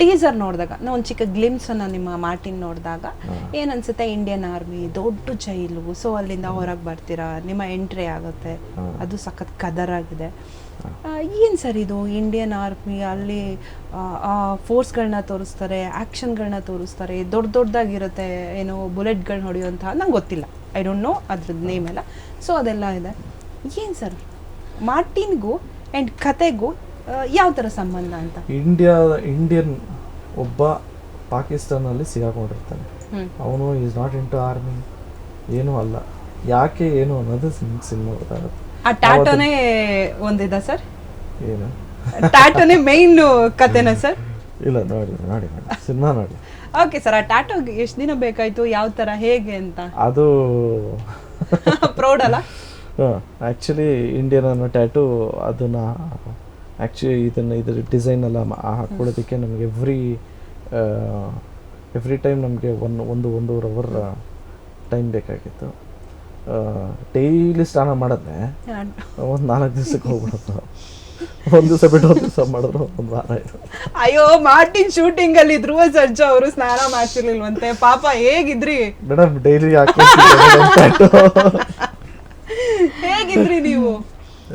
Teaser ನೋಡಿದಾಗ ನಾ ಒಂದು ಚಿಕ್ಕ ಗ್ಲಿಮ್ಸನ್ನು ನಿಮ್ಮ ಮಾರ್ಟಿನ್ ನೋಡಿದಾಗ ಏನನ್ಸುತ್ತೆ ಇಂಡಿಯನ್ ಆರ್ಮಿ ದೊಡ್ಡ ಜೈಲು ಸೊ ಅಲ್ಲಿಂದ ಹೊರಗೆ ಬರ್ತೀರಾ? ನಿಮ್ಮ ಎಂಟ್ರಿ ಆಗುತ್ತೆ. ಅದು ಸಖತ್ ಕದರ್ ಆಗಿದೆ ಏನು ಏನ್ ಸರ್ ಇದು ಇಂಡಿಯನ್ ಆರ್ಮಿ ಅಲ್ಲಿ ಫೋರ್ಸ್ಗಳನ್ನ ತೋರಿಸ್ತಾರೆ ಆ್ಯಕ್ಷನ್ಗಳನ್ನ ತೋರಿಸ್ತಾರೆ ದೊಡ್ಡ ದೊಡ್ಡದಾಗಿರುತ್ತೆ ಏನು ಬುಲೆಟ್ಗಳನ್ನ ಹೊಡೆಯುವಂತಹ ನಂಗೆ ಗೊತ್ತಿಲ್ಲ. ಐ ಡೋಂಟ್ ನೋ ಅದ್ರದ್ದು ನೇಮ್ ಎಲ್ಲ. ಸೊ ಅದೆಲ್ಲ ಇದೆ. ಏನು ಸರ್? ಮಾರ್ಟಿನ್ಗೂ ಆ್ಯಂಡ್ ಕತೆಗೂ ಯಾವ ಥರ ಸಂಬಂಧ ಅಂತ? ಇಂಡಿಯಾ ಇಂಡಿಯನ್ ಒಬ್ಬ ಪಾಕಿಸ್ತಾನಲ್ಲಿ ಸಿಗಾಕೊಂಡಿರ್ತಾನೆ. ಅವನು ಈಸ್ ನಾಟ್ ಇಂಟು ಆರ್ಮಿ ಏನೂ ಅಲ್ಲ. ಯಾಕೆ ಏನು ಅನ್ನೋದು ಸಿನಿಮಾ ಗೊತ್ತಾಗುತ್ತೆ ಆ ಟಾಟೋನೇ ಒಂದಿದ ಸರ್? ಏನು? ಟಾಟೋನೇ ಮೈನ್ ಕತೆನಾ ಸರ್? ಇಲ್ಲ ನೋಡಿ ನೋಡಿ ನೋಡಿ. ಸಿನಿಮಾ ನೋಡಿ. ಓಕೆ ಸರ್ ಆ ಟಾಟೋ ಎಷ್ಟು ದಿನ ಬೇಕಾಯ್ತು ಯಾವ ಥರ ಹೇಗೆ ಅಂತ? ಅದು ಪ್ರೌಡ್ ಅಲ್ಲ? ಆ್ಯಕ್ಚುಲಿ ಇಂಡಿಯನ್ ಅನ್ನೋ ಟ್ಯಾಟೂ ಅದನ್ನು ಆ್ಯಕ್ಚುಲಿ ಇದನ್ನು ಇದರ ಡಿಸೈನ್ ಎಲ್ಲ ಹಾಕ್ಕೊಳ್ಳೋದಕ್ಕೆ ನಮಗೆ ಎವ್ರಿ ಎವ್ರಿ ಟೈಮ್ ನಮಗೆ ಒನ್ ಒಂದು ಒಂದೂವರೆ ಅವರ್ ಟೈಮ್ ಬೇಕಾಗಿತ್ತು. ಡೈಲಿ ಸ್ನಾನ ಮಾಡಿದ್ರೆ ಒಂದು ನಾಲ್ಕು ದಿವಸಕ್ಕೆ ಹೋಗ್ಬಿಡುತ್ತೆ ಒಂದು ದಿವಸ ಬಿಟ್ಟು ಒಂದು ದಿವಸ ಮಾಡಿದ್ರು ಒಂದು ವಾರ ಇದು ಅಯ್ಯೋ ಮಾರ್ಟಿನ್ ಶೂಟಿಂಗ್ ಅಲ್ಲಿ ಧ್ರುವ ಸರ್ಜಾ ಅವರು ಸ್ನಾನ ಮಾಡ್ತಿರ್ಲಿಲ್ವಂತೆ? ಪಾಪ ಹೇಗಿದ್ರಿ? ಮೇಡಮ್ ಡೈಲಿ ಹಾಕಿ ಹೇಗಿದ್ರಿ ನೀವು?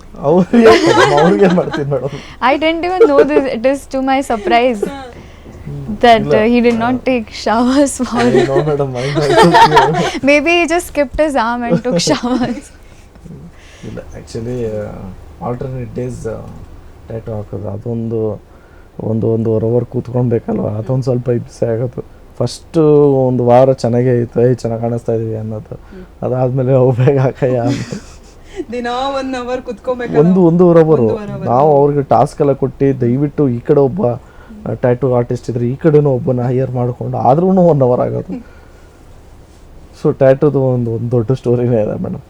ಅವ್ರಿಗೆ ಅವ್ರಿಗೆ ಮಾಡ್ತೀನಿ madam? I didn't even know this. It is to my surprise that uh, he did not take showers for. No madam Maybe he just skipped his arm and took showers. ಇಲ್ಲ actually alternate days tattoo ಹಾಕೋದು ಅದೊಂದು ಒಂದು ಒಂದೂವರೆ hour ಕೂತ್ಕೊಳ್ಬೇಕಲ್ವ? ಅದೊಂದು ಸ್ವಲ್ಪ ಹಿಂಸೆ ಆಗೋದು. First ಒಂದು ವಾರ ಚೆನ್ನಾಗೇ ಇತ್ತು ಏಯ್ ಚೆನ್ನಾಗಿ ಕಾಣಿಸ್ತಾ ಇದೀವಿ ಅನ್ನೋದು. ಅದಾದಮೇಲೆ ಅವು ಬೇಗ ಹಾಕಯ್ಯ ಅಂತ ದಿನ ಒನ್ ಅವರ್ ಕುತ್ಕೋಬೇಕು ಒಂದು ಒಂದೂವರೆ ಅವರು ನಾವು ಅವ್ರಿಗೆ ಟಾಸ್ಕ್ ಎಲ್ಲ ಕೊಟ್ಟು ದಯವಿಟ್ಟು ಈ ಕಡೆ ಒಬ್ಬ ಟ್ಯಾಟೂ ಆರ್ಟಿಸ್ಟ್ ಇದ್ರೆ ಈ ಕಡೆನೂ ಒಬ್ಬನ ಹೈಯರ್ ಮಾಡಿಕೊಂಡು ಆದ್ರೂ ಒನ್ ಅವರ್ ಆಗೋದು. ಸೊ ಟ್ಯಾಟೂದು ಒಂದು ಒಂದು ದೊಡ್ಡ ಸ್ಟೋರಿನೇ ಇದೆ ಮೇಡಮ್